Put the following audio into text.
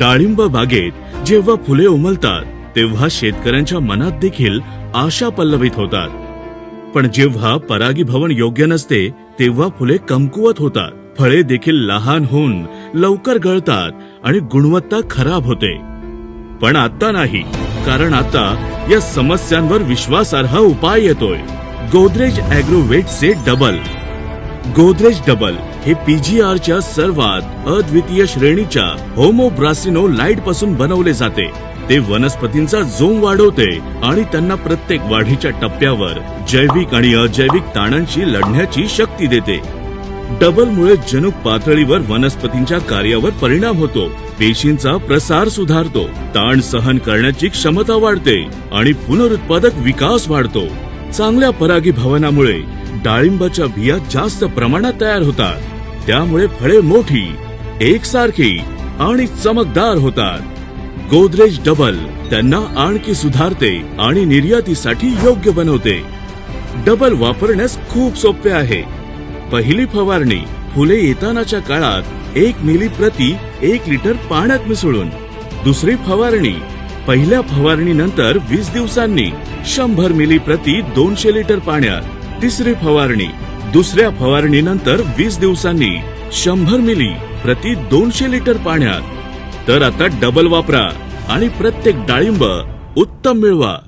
डाळिंब बागेत जेव्हा फुले उमलतात तेव्हा शेतकऱ्यांच्या मनात देखील आशा पल्लवित होतात. पण जेव्हा परागीभवन योग्य नसते तेव्हा फुले कमकुवत होतात. फळे देखील लहान होऊन लवकर गळतात आणि गुणवत्ता खराब होते. पण आता नाही कारण आता या समस्यांवर विश्वासार्ह उपाय येतोय. गोदरेज अॅग्रोवेटचे डबल. गोदरेज डबल. हे पीजीआरच्या सर्वात अद्वितीय श्रेणीच्या होमोब्रासिनो लाइटपासून बनवले जाते. ते वनस्पतींचा जोम वाढवते आणि त्यांना प्रत्येक वाढीच्या टप्प्यावर जैविक आणि अजैविक ताणांशी लढण्याची शक्ती देते. डबलमुळे जनुक पातळीवर वनस्पतींच्या कार्यावर परिणाम होतो. पेशींचा प्रसार सुधारतो. ताण सहन करण्याची क्षमता वाढते आणि पुनरुत्पादक विकास वाढतो. चांगल्या परागीभवनामुळे डाळिंबाच्या बिया जास्त प्रमाणात तयार होतात. त्यामुळे फळे मोठी एकसारखी आणि चमकदार होतात. गोदरेज डबल त्यांना आणखी सुधारते आणि निर्यातीसाठी योग्य बनवते. डबल वापरण्यास खूप सोपे आहे. पहिली फवारणी फुले येतानाच्या काळात एक मिली प्रति एक लिटर पाण्यात मिसळून दुसरी फवारणी पहिल्या फवारणीनंतर वीस दिवसांनी शंभर मिली प्रति दोनशे लिटर पाण्यात तिसरी फवारणी दुसऱ्या फवारणीनंतर वीस दिवसांनी शंभर मिली प्रति दोनशे लिटर पाण्यात. तर आता डबल वापरा आणि प्रत्येक डाळिंब उत्तम मिळवा.